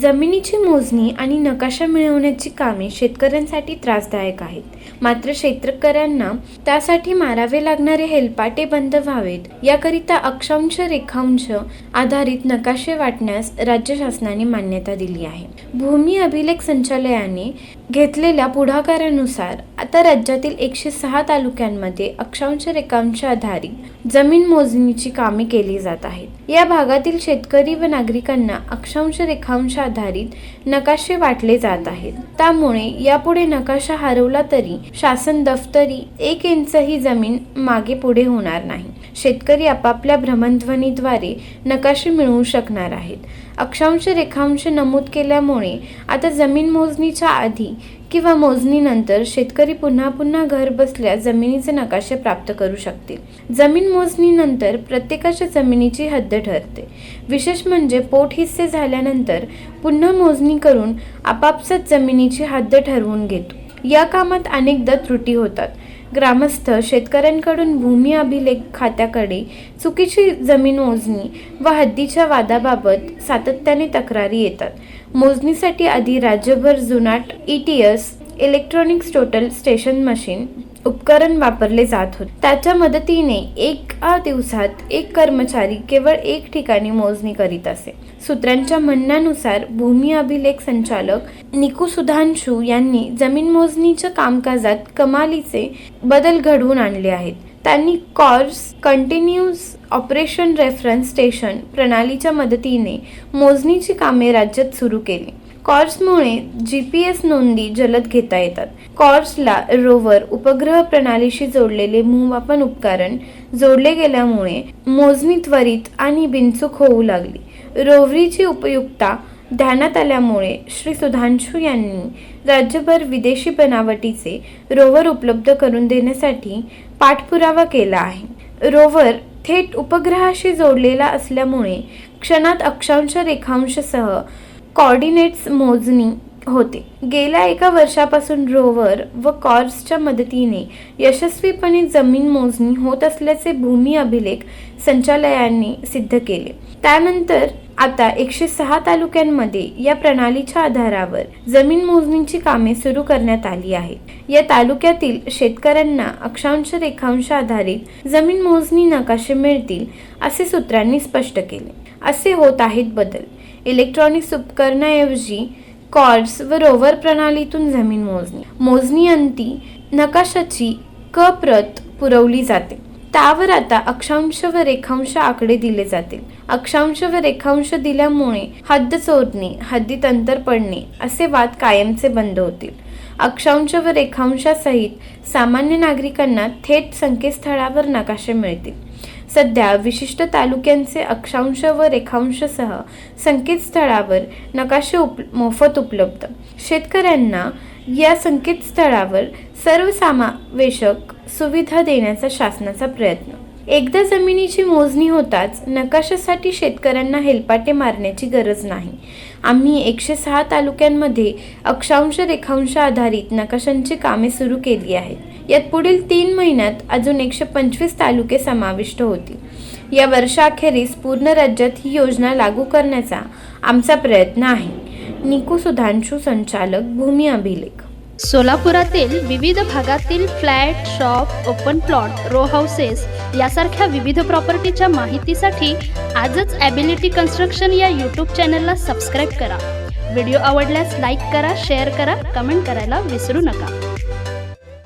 जमिनीची मोजणी आणि नकाशा मिळवण्याची कामे शेतकऱ्यांसाठी त्रासदायक आहेत. मात्र शेतकऱ्यांना त्यासाठी मारावे लागणारे हेलपाटे बंद व्हावेत. याकरिता अक्षांश रेखांश आधारित नकाशे वाटण्यास राज्य शासनाने मान्यता दिली आहे. भूमी अभिलेख संचालयाने घेतलेल्या पुढाकारानुसार आता राज्यातील एकशे सहा तालुक्यांमध्ये अक्षांश रेखांश आधारित जमीन मोजणीची कामे केली जात आहेत. या भागातील शेतकरी व नागरिकांना अक्षांश रेखांश आधारित नकाशे वाटले जात आहेत. त्यामुळे यापुढे नकाशा हरवला तरी शासन दफ्तरी एक इंचही जमीन मागे पुढे होणार नाही. शेतकरी आपापल्या भ्रमणध्वनीद्वारे नकाशे मिळवू शकणार आहेत. अक्षांश रेखांश नमूद केल्यामुळे आता जमीन मोजणीच्या आधी किंवा मोजणीनंतर शेतकरी पुन्हा पुन्हा घर बसल्या जमिनीचे नकाशे प्राप्त करू शकतील. जमीन मोजणीनंतर प्रत्येकाच्या जमिनीची हद्द ठरते. विशेष म्हणजे पोट हिस्से झाल्यानंतर पुन्हा मोजणी करून आपापसात जमिनीची हद्द ठरवून घेतो. या कामात अनेकदा त्रुटी होतात. ग्रामस्थ शेतकऱ्यांकडून भूमी अभिलेख खात्याकडे चुकीची जमीन मोजणी व हद्दीच्या वादाबाबत सातत्याने तक्रारी येतात. मोजणीसाठी आधी राज्यभर जुनाट E T S electronics total station machine उपकरण वापरले जात होते. त्याच्या मदतीने एका दिवसात एक कर्मचारी केवळ एक ठिकाणी मोजणी करीत असे. सूत्रांच्या म्हणण्यानुसार भूमी अभिलेख संचालक निकू सुधांशू यांनी जमीन मोजणीच्या कामकाजात कमालीचे बदल घडवून आणले आहेत. त्यांनी CORS continuous operation reference station प्रणालीच्या मदतीने मोजणीची कामे राज्यात सुरू केली. कॉर्समुळे जी पी एस नोंदी जलद घेता येतात. कॉर्सला रोवर उपग्रह प्रणालीशी जोडलेले मूमापन उपकरण जोडले गेल्यामुळे मोजणी त्वरित आणि बिनचूक होऊ लागली. रोवरीची उपयुक्तता ध्यानात आल्यामुळे श्री सुधांशू यांनी राज्यभर विदेशी बनावटीचे रोवर उपलब्ध करून देण्यासाठी पाठपुरावा केला आहे. रोवर थेट उपग्रहाशी जोडलेला असल्यामुळे क्षणात अक्षांश रेखांशसह कॉर्डिनेट्स मोजणी होते. गेल्या एका वर्षापासून रोवर व कॉर्सच्या मदतीने यशस्वीपणे जमीन मोजणी होत असल्याचे भूमी अभिलेख संचालयांनी सिद्ध केले. त्यानंतर आता एकशे सहा तालुक्यांमध्ये या प्रणालीच्या आधारावर जमीन मोजणीची कामे सुरू करण्यात आली आहेत. या तालुक्यातील शेतकऱ्यांना अक्षांश रेखांश आधारित जमीन मोजणी नकाशे मिळतील असे सूत्रांनी स्पष्ट केले. असे होत आहेत बदल. इलेक्ट्रॉनिक्स उपकरणाऐवजी कॉर्ड्स व रोवर प्रणालीतून जमीन मोजणी. मोजणी अंती नकाशाची क प्रत पुरवली जाते. त्यावर आता अक्षांश व रेखांश आकडे दिले जातील. अक्षांश व रेखांश दिल्यामुळे हद्द चोरणे हद्दीत अंतर पडणे असे वाद कायमचे बंद होतील. अक्षांश व रेखांशासहित सामान्य नागरिकांना थेट संकेतस्थळावर नकाशे मिळतील. सध्या विशिष्ट तालुक्यांचे अक्षांश व रेखांशसह संकेतस्थळावर नकाशे उप मोफत उपलब्ध. शेतकऱ्यांना या संकेतस्थळावर सर्वसमावेशक सुविधा देण्याचा शासनाचा प्रयत्न. एकदा जमिनीची मोजणी होताच नकाशासाठी शेतकऱ्यांना हेलपाटे मारण्याची गरज नाही. आम्ही एकशे सहा तालुक्यांमध्ये अक्षांश रेखांश आधारित नकाशांची कामे सुरू केली आहेत. यात पुढील तीन महिन्यात अजून एकशे पंचवीस तालुके समाविष्ट होतील. या वर्षाअखेरीस पूर्ण राज्यात ही योजना लागू करण्याचा आमचा प्रयत्न आहे. निकू सुधांशू संचालक भूमी अभिलेख. सोलापुरातील विविध भागातील flat shop open plot row houses यासारख्या विविध प्रॉपर्टीच्या माहितीसाठी आजच ॲबिलिटी कन्स्ट्रक्शन या यूट्यूब चॅनलला सबस्क्राईब करा. व्हिडिओ आवडल्यास लाईक करा शेअर करा कमेंट करायला विसरू नका.